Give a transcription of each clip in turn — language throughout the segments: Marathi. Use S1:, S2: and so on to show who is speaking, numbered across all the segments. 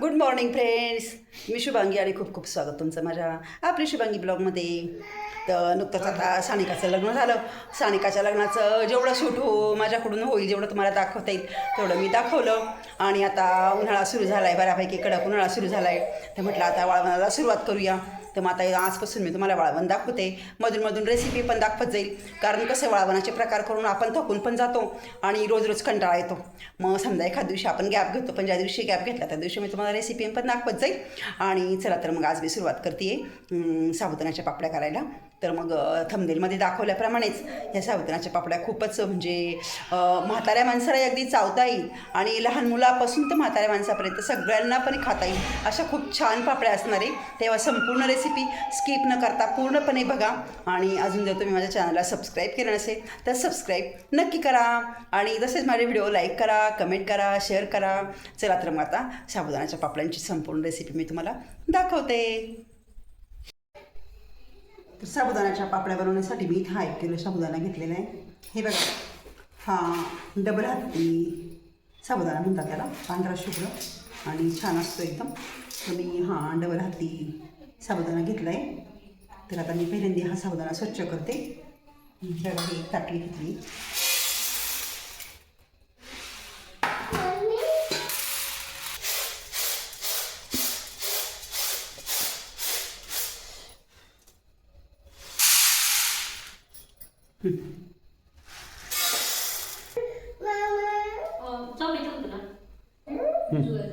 S1: गुड मॉर्निंग फ्रेंड्स मी शुभांगी आणि खूप खूप स्वागत तुमचं माझ्या आपली शुभांगी ब्लॉगमध्ये. तर नुकतंच आता सानिकाचं लग्न झालं. सानिकाच्या लग्नाचं जेवढं शूट हो माझ्याकडून होईल जेवढं तुम्हाला दाखवता येईल तेवढं मी दाखवलं. आणि आता उन्हाळा सुरू झाला आहे बऱ्यापैकी कडक उन्हाळा सुरू झाला आहे तर म्हटलं आता वाळवणाला सुरुवात करूया. तर मग आता आजपासून मी तुम्हाला वाळवण दाखवते. मधून रेसिपी पण दाखवत जाईल. कारण कसं वाळवणाचे प्रकार करून आपण थकून पण जातो आणि रोज रोज कंटाळा येतो. मग समजा एखाद्या दिवशी आपण गॅप घेतो पण ज्या दिवशी गॅप घेतला त्या दिवशी मी तुम्हाला रेसिपी पण दाखवत जाईल. आणि चला तर मग आज मी सुरुवात करते साबुदाण्याच्या पापड्या करायला. तर मग थंबनेलमध्ये दाखवल्याप्रमाणेच या साबुदाण्याच्या पापड्या खूपच म्हणजे म्हाताऱ्या माणसाला अगदी चावता येईल आणि लहान मुलापासून तर म्हाताऱ्या माणसापर्यंत सगळ्यांना पण खाता येईल. अशा खूप छान पापड्या असणार आहे तेव्हा संपूर्ण रेसिपी स्किप न करता पूर्णपणे बघा आणि अजून जर तुम्ही माझ्या चॅनलला सबस्क्राईब केलं नसेल तर सबस्क्राईब नक्की करा आणि तसेच माझे व्हिडिओ लाईक करा कमेंट करा शेअर करा. चला तर मग आता साबुदाण्याच्या पापड्यांची संपूर्ण रेसिपी मी तुम्हाला दाखवते. तर साबुदाण्याच्या पापड्या बनवण्यासाठी मी हा एक किलो साबुदाणा घेतलेला आहे. हे बघा. हा डबल हत्ती साबुदाणा म्हणतात त्याला. पांढरा शुभ्र आणि छान असतो एकदम. तर मी हा डबल हत्ती साबुदाणा घेतला आहे तर आता मी पहिल्यांदा हा साबुदाणा स्वच्छ करते. बघा ही एक ताटली घेतली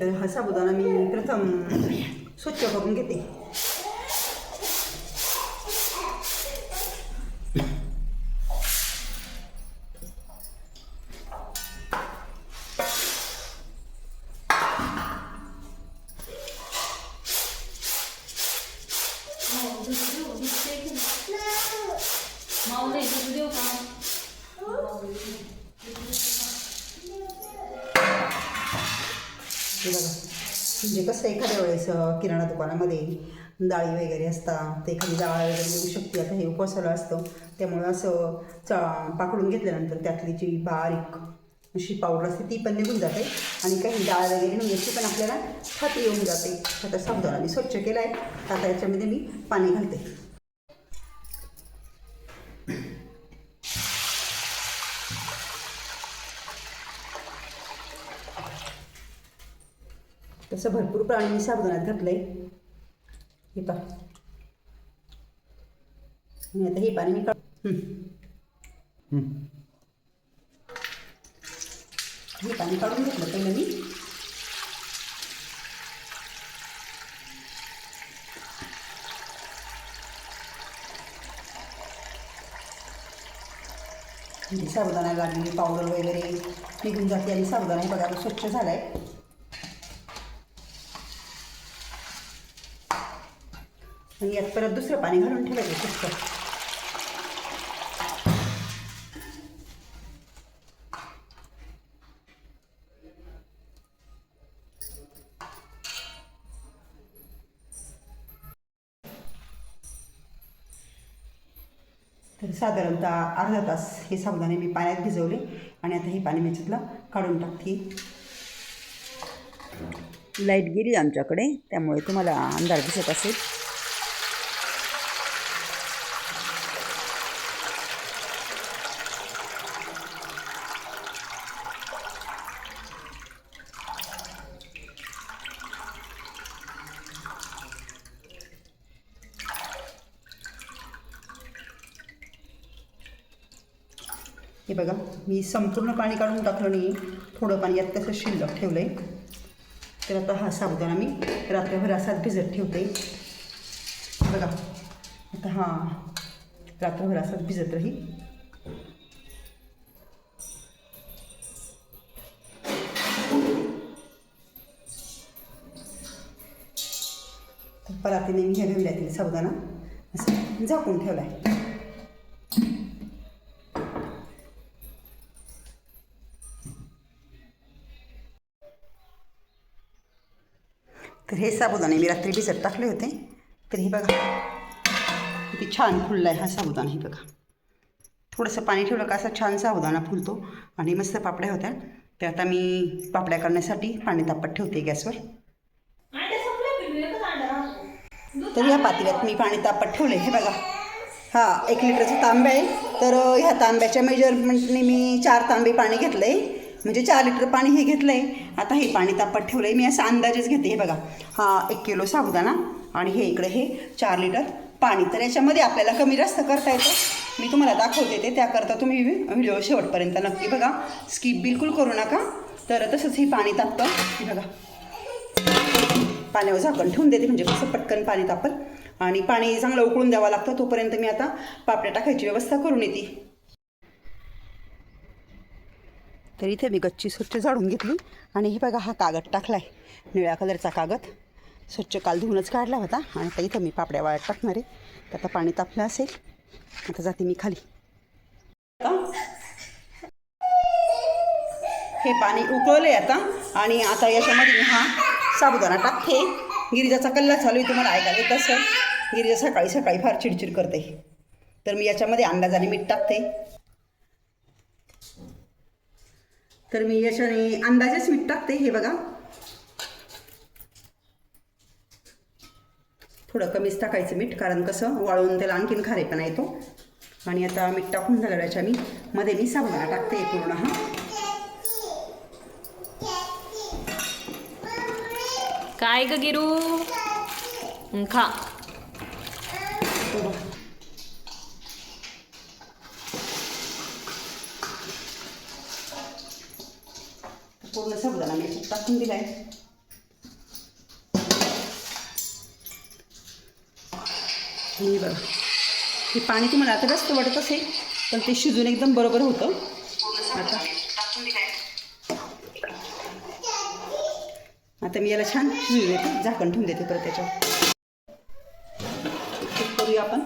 S1: तर हा साबुदाणा मी प्रथम स्वच्छ करून घेते. म्हणजे कसं एखाद्या वेळेस किराणा दुकानामध्ये डाळी वगैरे असतात ते एखादी डाळ वगैरे मिळू शकते. आता हे उपवासाला असतं त्यामुळं असं चा पाकडून घेतल्यानंतर त्यातली जी बारीक अशी पावडर असते ती पण निघून जाते. आणि काही डाळ वगैरे नाही याची पण आपल्याला खाती येऊन जाते. आता साबुदाणा मी स्वच्छ केला आहे आता याच्यामध्ये मी पाणी घालते. तसं भरपूर प्राणी मी साबुदाण्यात घातलं आहे हे पा आणि आता हे पाणी मी काढ हं. पाणी काढून घेतलं पहिलं मी. म्हणजे साबुदाणा लागलेली पावडर वगैरे निघून जाते आणि साबुदाणा हे बघा स्वच्छ झाला आहे आणि यात परत दुसरं पाणी घालून ठेवायचं स्वच्छ तर साधारणतः अर्धा तास हे साबुदाणे मी पाण्यात भिजवले आणि आता हे पाणी मी काढून टाकते. लाइट गेली आमच्याकडे त्यामुळे तुम्हाला अंधार दिसत असेल. हे बघा मी संपूर्ण पाणी काढून टाकलं नाही. थोडं पाणी यात तसं शिल्लक ठेवलं आहे तर आता हा साबुदाणा मी रात्रभर असाच भिजत ठेवते. बघा आता हा रात्रभर असाच भिजत राहील. परातीने मी ह्या घेऊयातील साबुदाणा. असं झाकून ठेवला आहे तर हे साबुदाणे मी रात्री भिजत टाकले होते. तर हे बघा. किती छान फुलला आहे हा साबुदाणा हे बघा. थोडंसं पाणी ठेवलं का असा छान साबुदाणा फुलतो आणि मस्त पापड्या होत्या. त्या आता मी पापड्या करण्यासाठी पाणी तापत ठेवते गॅसवर. तर ह्या पातेल्यात मी पाणी तापत ठेवले हे बघा. हा एक लिटरचं तांबे आहे. तर ह्या तांब्याच्या मेजरमेंटने मी चार तांबे पाणी घेतलं आहे म्हणजे चार लिटर पाणी हे घेतलं आहे आता हे पाणी तापत ठेवलं आहे मी असं अंदाजेच घेते. हे बघा. हा एक किलो साबुदाणा आणि हे इकडे हे चार लिटर पाणी. तर याच्यामध्ये आपल्याला कमी जास्त करता येतं. मी तुम्हाला दाखवते ते. त्याकरता तुम्ही व्हिडिओ शेवटपर्यंत नक्की बघा. स्किप बिलकुल करू नका. तर तसंच हे पाणी तापतं. हे बघा. पाण्यावर झाकण ठेवून देते. म्हणजे कसं पटकन पाणी तापल. आणि पाणी चांगलं उकळून द्यावं लागतं. तोपर्यंत मी आता पापड्या टाकायची व्यवस्था करून येते. तर इथे मी गच्ची स्वच्छ झाडून घेतली. आणि हे बघा हा कागद टाकला आहे निळ्या कलरचा कागद. स्वच्छ काल धुवूनच काढला होता. आणि आता इथं मी पापड्या वाळत टाकणार आहे. तर आता पाणी तापलं असेल. आता जाते मी खाली. हे पाणी उकळले आता. आणि आता याच्यामध्ये मी हा साबुदाणा टाकते. गिरिजाचा कल्ला चालू आहे. तुम्हाला ऐकायला येत असेल. गिरिजा सकाळी सकाळी फार चिडचिड करते. तर मी याच्यामध्ये अंदाजाने मीठ टाकते. तर मी याच्याने अंदाजेच मीठ टाकते हे बघा. थोडं कमीच टाकायचं मीठ कारण कसं वाळून त्याला आणखीन खारेपणा येतो. आणि आता मीठ टाकून झालं याच्या मी मध्ये मी साबुदाणा टाकते पूर्ण हा.
S2: काय गिरू? खा
S1: पूर्ण साबुदाणा मी याच्यात टाकून दिलाय. हे बघा. हे पाणी तुम्हाला आता जास्त वाटत असेल पण ते शिजून एकदम बरोबर होतं. आता. आता मी याला छान शिजू देते. झाकण ठेवून देते परत त्याच्यावर. करूया आपण.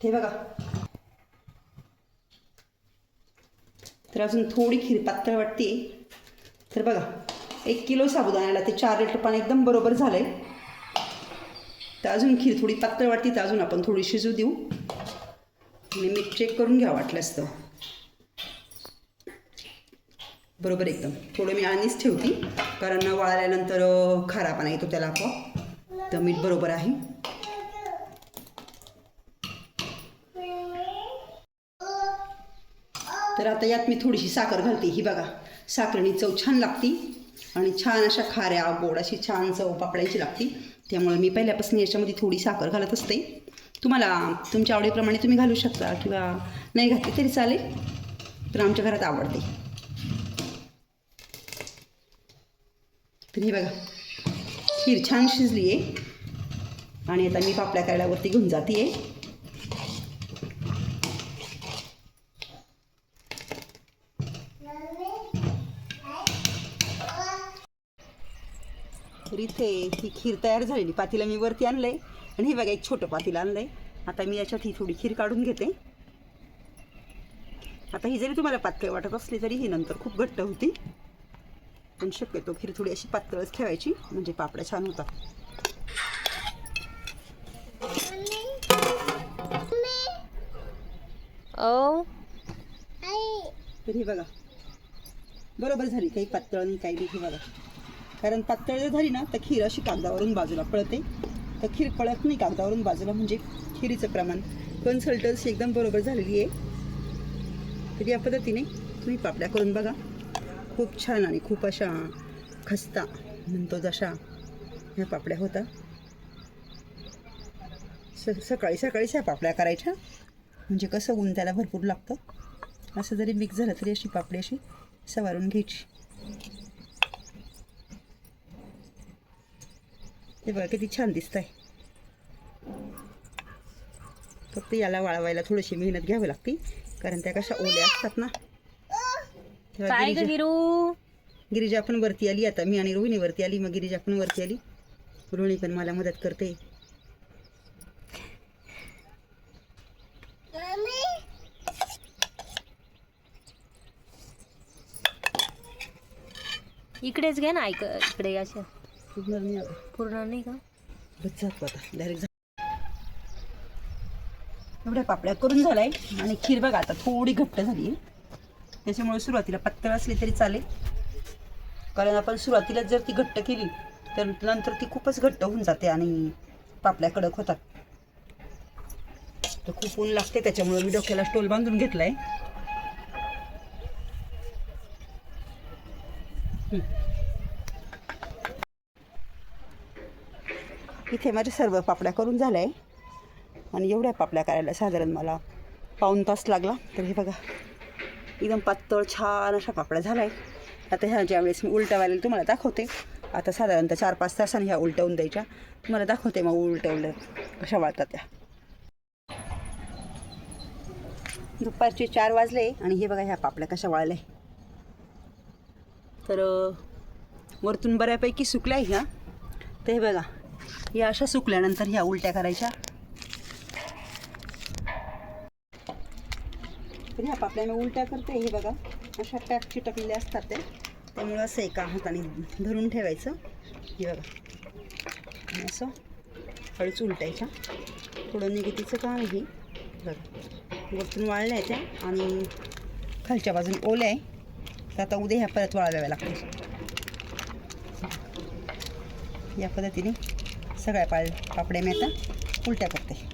S1: हे बघा. तर अजून थोडी खीर पातळ वाटते तर बघा एक किलो साबुदाण्याला ते चार लिटर पाणी एकदम बरोबर झालं आहे तर अजून खीर थोडी पातळ वाटते तर अजून आपण थोडी शिजू देऊ. आणि मीठ चेक करून घ्या वाटलं असतं. बरोबर एकदम. थोडं मी आणीच ठेवती कारण वाळल्यानंतर खारा खारापणा येतो त्याला आपोआप. तर मीठ बरोबर आहे. तर आता यात मी थोडीशी साखर घालते ही बघा. साखरेने चव छान लागती आणि छान अशा खाऱ्या गोड अशी छान चव पापडायची लागती. त्यामुळे मी पहिल्यापासून याच्यामध्ये थोडी साखर घालत असते. तुम्हाला तुमच्या आवडीप्रमाणे तुम्ही घालू शकता किंवा नाही घातली तरी चालेल तर आमच्या घरात आवडते. तर हे बघा खीर छान शिजली आहे आणि आता मी पापड्या करायला वरती घेऊन जाते आहे तर इथे ही खीर तयार झालेली. पातीला मी वरती आणलंय. आणि हे बघा एक छोटं पातीला आणलंय. आता मी याच्यात ही थोडी खीर काढून घेते. आता ही जरी तुम्हाला पातळ वाटत असली तरी ही नंतर खूप घट्ट होती. पण शक्यतो खीर थोडी अशी पातळच ठेवायची म्हणजे पापड्या छान होतात.
S2: ओ
S1: तर हे बघा बरोबर झाली काही पातळ आणि काही नाही हे बघा. कारण पातळ जर झाली ना तर खीर अशी कागदावरून बाजूला पळते. तर खीर पळत नाही कागदावरून बाजूला म्हणजे खिरीचं प्रमाण. कन्सल्टन्सी एकदम बरोबर झालेली आहे. तर या पद्धतीने तुम्ही पापड्या करून बघा. खूप छान आणि खूप अशा खस्ता म्हणतो जशा ह्या पापड्या होता. स सकाळी सकाळीच ह्या पापड्या करायच्या. म्हणजे कसं ऊन त्याला भरपूर लागतं. असं जरी मिक्स झालं तरी अशी पापडी अशी सवारून घ्यायची. हे बघा किती छान दिसत आहे फक्त याला वाळवायला थोडीशी मेहनत घ्यावी लागते कारण त्या कशा ओल्या असतात ना.
S2: काय गिरू
S1: गिरिजा पण वरती आली आता. मी आणि रोहिणी वरती आली मग गिरिजा पण वरती आली. रोहिणी पण मला मदत करते.
S2: इकडेच घे ना ऐक इकडे अशा.
S1: पूर्ण नाही
S2: नाही का?
S1: बस जातो आता डायरेक्ट एवढ्या पापड्या करून झालाय. आणि खीर बघा आता थोडी घट्ट झाली. आहे त्याच्यामुळे सुरुवातीला पातळ असली तरी चालेल. कारण आपण सुरुवातीला जर ती घट्ट केली तर नंतर ती खूपच घट्ट होऊन जाते आणि पापड्या कडक होतात. तर खूप ऊन लागते त्याच्यामुळे मी डोक्याला स्टोल बांधून घेतलाय. इथे माझ्या सर्व पापड्या करून झाल्या आहे. आणि एवढ्या पापड्या करायला साधारण मला पाऊण तास लागला. तर हे बघा एकदम पातळ छान अशा पापड्या झाल्या आहे आता ह्या ज्यावेळेस मी उलटवायला तुम्हाला दाखवते. आता साधारणतः चार पाच तासांनी ह्या उलटवून द्यायच्या. तुम्हाला दाखवते मग उलटवल्या कशा वाळतात त्या. दुपारचे चार वाजले आणि हे बघा ह्या पापड्या कशा वाळल्या. तर वरतून बऱ्यापैकी सुकल्या ह्या. तर हे बघा या अशा सुकल्यानंतर ह्या उलट्या करायच्या. तर ह्या पापड्या मी उलट्या करते हे बघा. अशा टॅप चिटकलेल्या असतात त्या. त्यामुळं असं एका हाताने धरून ठेवायचं. हे बघा. आणि असं हळूच उलटायच्या. थोडं निगतीचं काम आहे. हे बघा. वरतून वाळल्या आहेत त्या आणि खालच्या बाजूने ओल्या आहे. तर आता उद्या ह्या परत वाळवाव्या लागतील. या पद्धतीने सगळ्या पाळ पापड्या मी आता उलट्या करते.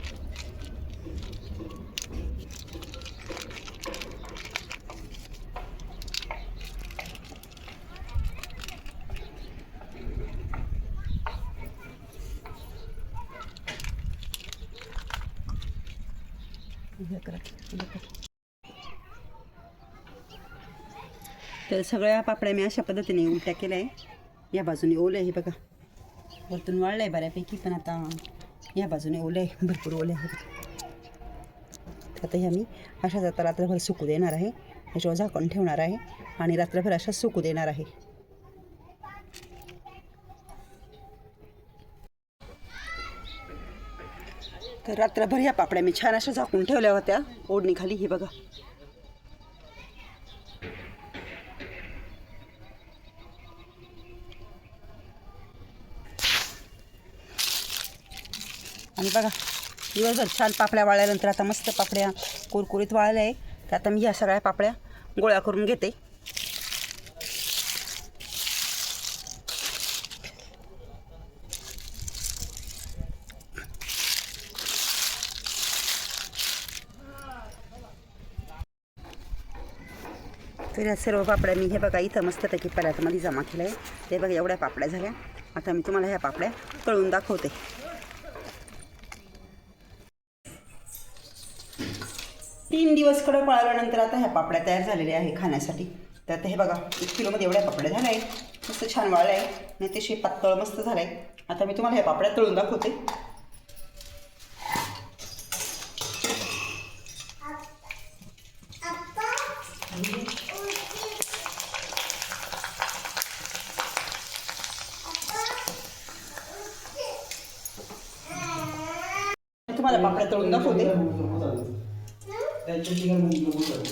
S1: तर सगळ्या पापड्या मी अशा पद्धतीने उलट्या केल्या आहे. या बाजूने ओलं आहे बघा. वरतून वाळलं आहे बऱ्यापैकी पण आता या बाजूने ओले आहे भरपूर ओले आहेत आता ह्या मी अशाच आता रात्रभर सुकू देणार आहे याच्यावर झाकण ठेवणार आहे आणि रात्रभर अशाच सुकू देणार आहे तर रात्रभर ह्या पापड्या मी छान अशा झाकून ठेवल्या होत्या ओढणीखाली ही बघा आणि बघा दिवसभर छान पापड्या वाळल्यानंतर आता मस्त पापड्या कुरकुरीत वाळल्या आहे तर आता मी ह्या सगळ्या पापड्या गोळा करून घेते. तर या सर्व पापड्या मी हे बघा इथं मस्तपैकी परातमध्ये जमा केलं आहे ते बघा एवढ्या पापड्या झाल्या. आता मी तुम्हाला ह्या पापड्या तळून दाखवते. तीन दिवस कडक पळाल्यानंतर आता ह्या पापड्या तयार झालेल्या आहे खाण्यासाठी. तर आता हे बघा एक किलोमध्ये एवढ्या पापड्या झाल्या आहेत. मस्त छान वाळल्या आहे आणि अतिशय पातळ मस्त झालं आहे आता मी तुम्हाला ह्या पापड्या तळून दाखवते. मी तुम्हाला पापड्या तळून दाखवते. त्याच्या ठिकाणी म्हणजे मुंबई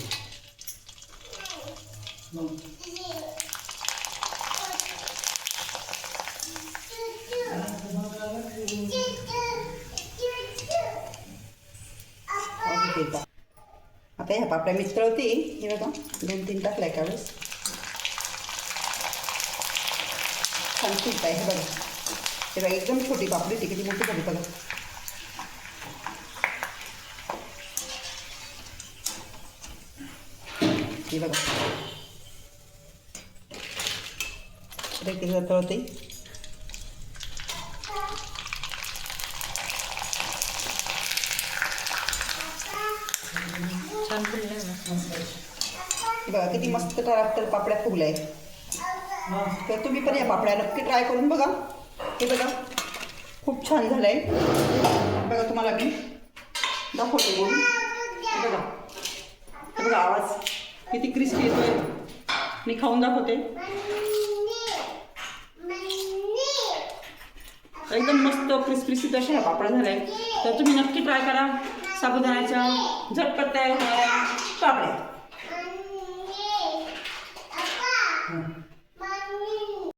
S1: आता ह्या पापड्या मी तळते हे बघा दोन तीन टाकल्या एका वेळेस. छान खूप आहे हे बघा. हे बघा एकदम छोटी पापडी ती किती मोठी झाली बघा. हे बघा आता इथे छान फुलले बघा किती मस्त तर पापड्या फुगल्या आहेत तर तुम्ही पण या पापड्या नक्की ट्राय करून बघा हे बघा खूप छान झालं आहे बघा तुम्हाला मी दाखवते बोलून बघा बघा आवाज किती क्रिस्पी येतोय? मी खाऊन दाखवते. एकदम मस्त क्रिस्पी अशा ह्या पापड झाल्या तर तुम्ही नक्की ट्राय करा. साबुदाण्याच्या झटपट तयार होणाऱ्या पापड्या.